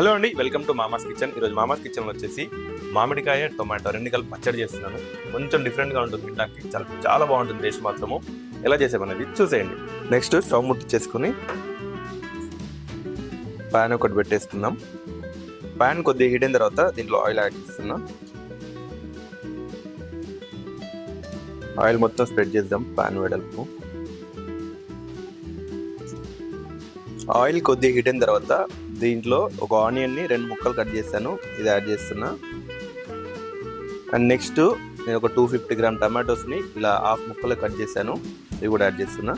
Hello అండి welcome to మామాస్ kitchen. ఈరోజు మామాస్ kitchen వచ్చేసి మామిడికాయ టొమాటో రెండు కలిపి పచ్చడి చేస్తున్నాను. కొంచెం డిఫరెంట్గా ఉంటుంది తినడానికి. చాలా చాలా బాగుంటుంది టేస్ట్ మాత్రము. ఎలా చేసామనేది చూసేయండి. నెక్స్ట్ స్టవ్ ముట్టించేసుకొని ప్యాన్ ఒకటి పెట్టేసుకుందాం. ప్యాన్ కొద్దిగా హీట్ అయిన తర్వాత దీంట్లో ఆయిల్ యాడ్ చేస్తున్నాం. ఆయిల్ మొత్తం స్ప్రెడ్ చేద్దాం ప్యాన్ వెడల్పు. ఆయిల్ కొద్దిగా హీట్ అయిన తర్వాత దీంట్లో ఒక ఆనియన్ని రెండు ముక్కలు కట్ చేశాను. ఇది యాడ్ చేస్తున్నా. అండ్ నెక్స్ట్ నేను ఒక టూ ఫిఫ్టీ గ్రామ్ టమాటోస్ని ఇలా హాఫ్ ముక్కలు కట్ చేశాను. ఇవి కూడా యాడ్ చేస్తున్నా.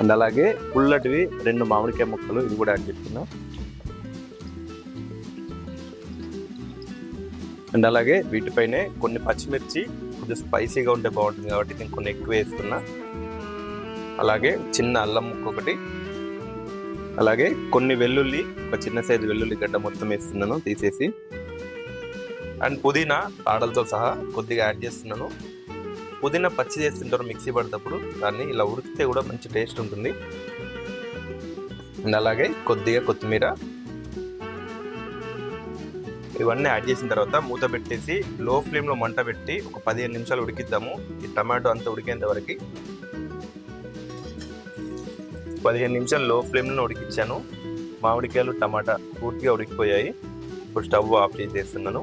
అండ్ అలాగే పుల్లటివి రెండు మామిడికాయ ముక్కలు ఇవి కూడా యాడ్ చేస్తున్నా. అండ్ అలాగే వీటిపైనే కొన్ని పచ్చిమిర్చి కొంచెం స్పైసీగా ఉంటే బాగుంటుంది కాబట్టి నేను కొన్ని ఎక్కువ వేస్తున్నా. అలాగే చిన్న అల్లం ముక్క ఒకటి అలాగే కొన్ని వెల్లుల్లి ఒక చిన్న సైజు వెల్లుల్లి గడ్డ మొత్తం వేస్తున్నాను తీసేసి. అండ్ పుదీనా ఆడలతో సహా కొద్దిగా యాడ్ చేస్తున్నాను. పుదీనా పచ్చి చేస్తుంటారు మిక్సీ పడేటప్పుడు దాన్ని ఇలా ఉడికితే కూడా మంచి టేస్ట్ ఉంటుంది. అండ్ అలాగే కొద్దిగా కొత్తిమీర. ఇవన్నీ యాడ్ చేసిన తర్వాత మూత పెట్టేసి లో ఫ్లేమ్లో మంట పెట్టి ఒక పదిహేను నిమిషాలు ఉడికిద్దాము. ఈ టమాటో అంతా ఉడికేంత వరకు పదిహేను నిమిషాలు లో ఫ్లేమ్లో ఉడికించాను. మామిడికాయలు టమాటా పూర్తిగా ఉడికిపోయాయి. ఇప్పుడు స్టవ్ ఆఫ్ చేసేస్తున్నాను.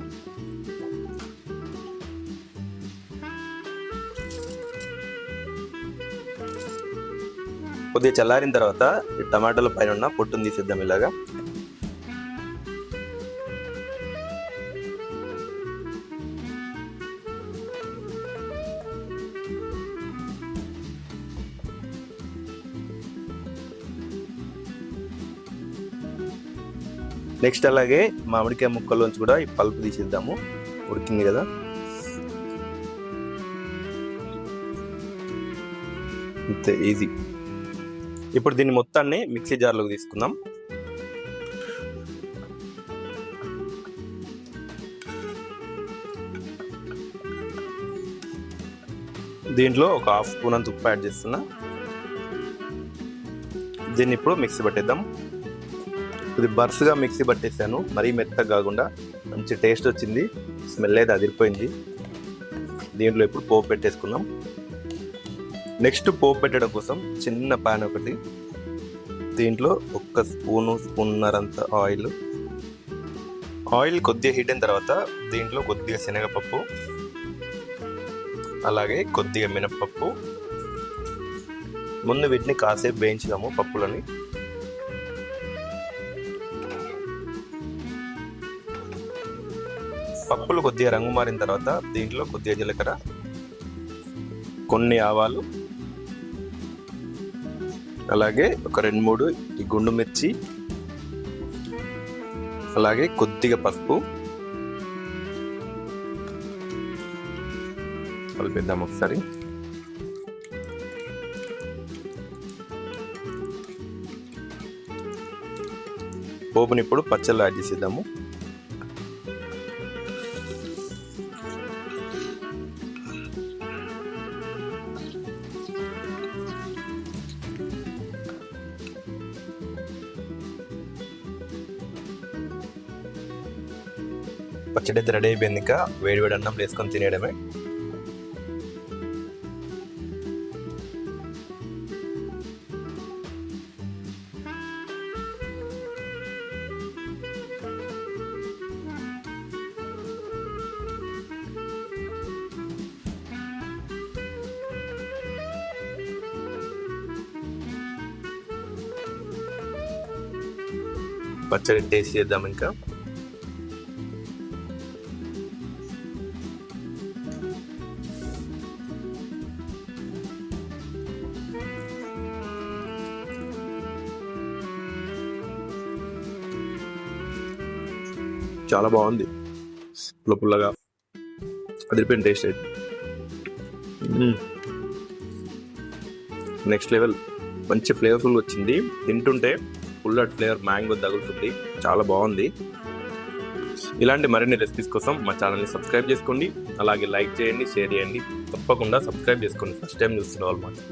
కొద్దిగా చల్లారిన తర్వాత ఈ టమాటాల పైన ఉన్న పొట్టును తీసేద్దాం ఇలాగా. నెక్స్ట్ అలాగే మామిడికాయ ముక్కల్లోంచి కూడా ఈ పల్పు తీసేద్దాము. ఉడికింది కదా. అంతే ఈజీ ఇప్పుడు దీన్ని మొత్తాన్ని మిక్సీ జార్లోకి తీసుకుందాం. దీంట్లో ఒక హాఫ్ స్పూన్ అంత ఉప్పు యాడ్ చేస్తున్నా. దీన్ని ఇప్పుడు మిక్సీ పట్టేద్దాం. ఇది బర్స్గా మిక్సీ పట్టేసాను. మరీ మెత్తగా కాకుండా మంచి టేస్ట్ వచ్చింది. స్మెల్ అయితే అదిరిపోయింది. దీంట్లో ఇప్పుడు పోపు పెట్టేసుకుందాం. నెక్స్ట్ పోపు పెట్టడం కోసం చిన్న పాన్ ఒకటి. దీంట్లో ఒక్క స్పూను స్పూన్నరంత ఆయిల్. ఆయిల్ కొద్దిగా హీట్ అయిన తర్వాత దీంట్లో కొద్దిగా శనగపప్పు. అలాగే కొద్దిగా మినపప్పు ముందు వీటిని కాసేపు వేయించుదాము పప్పులని. పప్పులు కొద్దిగా రంగు మారిన తర్వాత దీంట్లో కొద్దిగా జీలకర్ర కొన్ని ఆవాలు అలాగే ఒక రెండు మూడు ఈ గుండు మిర్చి అలాగే కొద్దిగా పసుపు. కలిపిద్దాం ఒకసారి. పోపుని ఇప్పుడు పచ్చళ్ళు యాడ్ చేసేద్దాము. పచ్చడి అయితే రెడీ అయిపోయింది ఇంకా. వేడి వేడి అన్నం వేసుకొని తినేయడమే. పచ్చడి టేస్ట్ చేద్దాం ఇంకా. చాలా బాగుంది. పుల్ల పుల్లగా. అదిరిపోయిన టేస్ట్ అయితే. నెక్స్ట్ లెవెల్ మంచి ఫ్లేవర్ఫుల్ వచ్చింది. తింటుంటే ఫుల్ ఫ్లేవర్ మ్యాంగో తగులుతుంది. చాలా బాగుంది. ఇలాంటి మరిన్ని రెసిపీస్ కోసం మా ఛానల్ని సబ్స్క్రైబ్ చేసుకోండి. అలాగే లైక్ చేయండి షేర్ చేయండి. తప్పకుండా సబ్స్క్రైబ్ చేసుకోండి. ఫస్ట్ టైం చూస్తున్న వాళ్ళు మాత్రం.